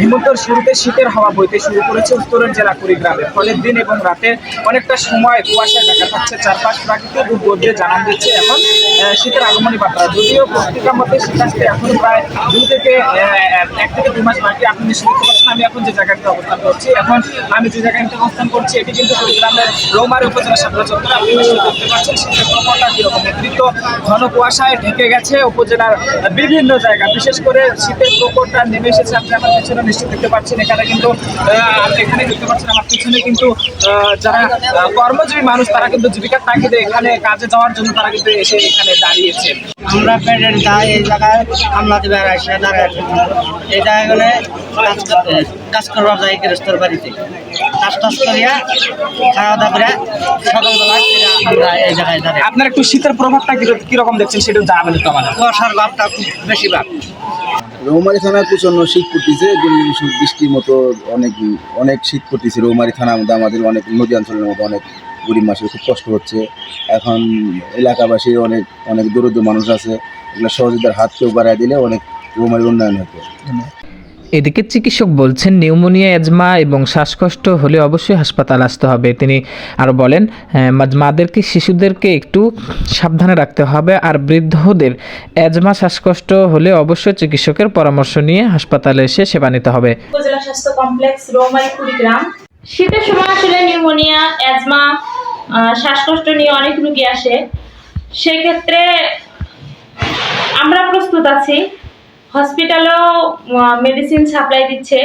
হিমন্তর শুরুতে শীতের হাওয়া বইতে শুরু করেছে উত্তরের জেলা কুড়িগ্রামে। ফলে দিন এবং রাতে অনেকটা সময় কুয়াশায় দেখা যাচ্ছে চারপাশ প্রাকৃতিক রূপ জানান দিচ্ছে এখন শীতের আগমনী বার্তা। যদিও পত্রিকার মধ্যে শীত আসতে এখন প্রায় দুই থেকে এক থেকে দুই মাস বাকি আপনি নিশ্চয়ই দেখতে পাচ্ছেন আমি এখন যে জায়গাটিতে অবস্থান করছি, এখন আমি যে জায়গাটিতে অবস্থান করছি, এটি কিন্তু কুড়িগ্রামের রৌমারী উপজেলা সাবলা চত্বর। আপনি নিশ্চয়ই দেখতে পাচ্ছেন শীতের প্রকোপটা কীরকম? অতিরিক্ত ঘন কুয়াশায় ঢেকে গেছে উপজেলার বিভিন্ন জায়গা। বিশেষ করে শীতের প্রকোপটা নেমে এসেছে। আপনি আমার পিছনে নিশ্চয়ই দেখতে পাচ্ছেন এখানে কিন্তু আহ, এখানে দেখতে পাচ্ছেন আমার পিছনে কিন্তু যারা কর্মজীবী মানুষ তারা কিন্তু জীবিকার তাগিদে এখানে কাজে যাওয়ার জন্য তারা কিন্তু এসে এখানে দাঁড়িয়েছে। আমরা পেটের দায় এই জায়গায় হামলা দিবে আসে দাঁড়ায় এই জায়গায় কাজ করতে কাজ করবার যাই গৃহস্থর বাড়িতে। কাজ টাজ করিয়া খাওয়া দাওয়া করে সকালবেলা আমরা এই জায়গায় দাঁড়াই। আপনার একটু শীতের প্রভাবটা কি- কীরকম দেখছেন সেটা জানাবেন একটু আমাদের। কুয়াশার ভাবটা খুব বেশি ভাব। রৌমারি থানায় প্রচণ্ড শীত পড়তেছে বৃষ্টির মতো অনেক অনেক শীত পড়তেছে। রৌমারি থানার মধ্যে আমাদের অনেক নদী অঞ্চলের মধ্যে অনেক গরিব মানুষের খুব কষ্ট হচ্ছে। এখন এলাকাবাসীর অনেক অনেক দরিদ্র মানুষ আছে। এগুলো সহযোগিতার হাত কেউ বাড়াই দিলে অনেক রৌমারির উন্নয়ন হতো এদিকে চিকিৎসক বলছেন, নিউমোনিয়া অ্যাজমা এবং শ্বাসকষ্ট হলে অবশ্যই হাসপাতাল আসতে হবে। তিনি আরও বলেন মাদেরকে, শিশুদেরকে একটু সাবধানে রাখতে হবে আর বৃদ্ধদের অ্যাজমা শ্বাসকষ্ট হলে অবশ্যই চিকিৎসকের পরামর্শ নিয়ে হাসপাতালে এসে সেবা নিতে হবে। শীতের সময় আসলে নিউমোনিয়া অ্যাজমা শ্বাসকষ্ট নিয়ে অনেক রুগী আসে। সেক্ষেত্রে আমরা প্রস্তুত আছি। হসপিটালও মেডিসিন সাপ্লাই দিচ্ছে,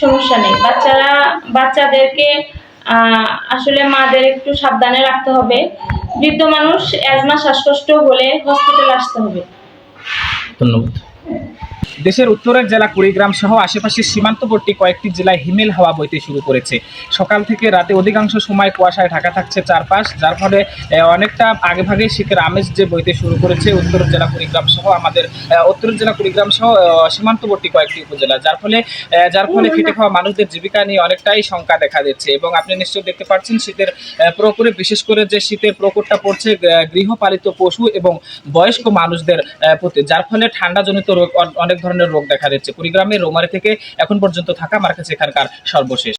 সমস্যা নেই। বাচ্চারা, বাচ্চাদেরকে আসলে মাদের একটু সাবধানে রাখতে হবে। বৃদ্ধ মানুষ অ্যাজমা শ্বাসকষ্ট হলে হসপিটাল আসতে হবে। ধন্যবাদ। দেশের উত্তরের জেলা কুড়িগ্রাম সহ আশেপাশের সীমান্তবর্তী কয়েকটি জেলায় হিমেল হাওয়া বইতে শুরু করেছে। সকাল থেকে রাতে অধিকাংশ সময় কুয়াশায় ঢাকা থাকছে চারপাশ যার ফলে অনেকটা আগে ভাগে শীতের আমেজ যে বইতে শুরু করেছে উত্তরের জেলা কুড়িগ্রাম সহ আমাদের উত্তরের জেলা কুড়িগ্রাম সহ সীমান্তবর্তী কয়েকটি উপজেলা যার ফলে যার ফলে খেটে খাওয়া মানুষদের জীবিকা নিয়ে অনেকটাই শঙ্কা দেখা দিচ্ছে এবং আপনি নিশ্চয়ই দেখতে পাচ্ছেন শীতের প্রকোপে বিশেষ করে যে শীতের প্রকোপটা পড়ছে গৃহপালিত পশু এবং বয়স্ক মানুষদের প্রতি যার ফলে ঠান্ডাজনিত রোগ অনেক ধরনের রোগ দেখা দিচ্ছে। কুড়িগ্রামের রোমারি থেকে এখন পর্যন্ত থাকা আমার কাছে এখানকার সর্বশেষ।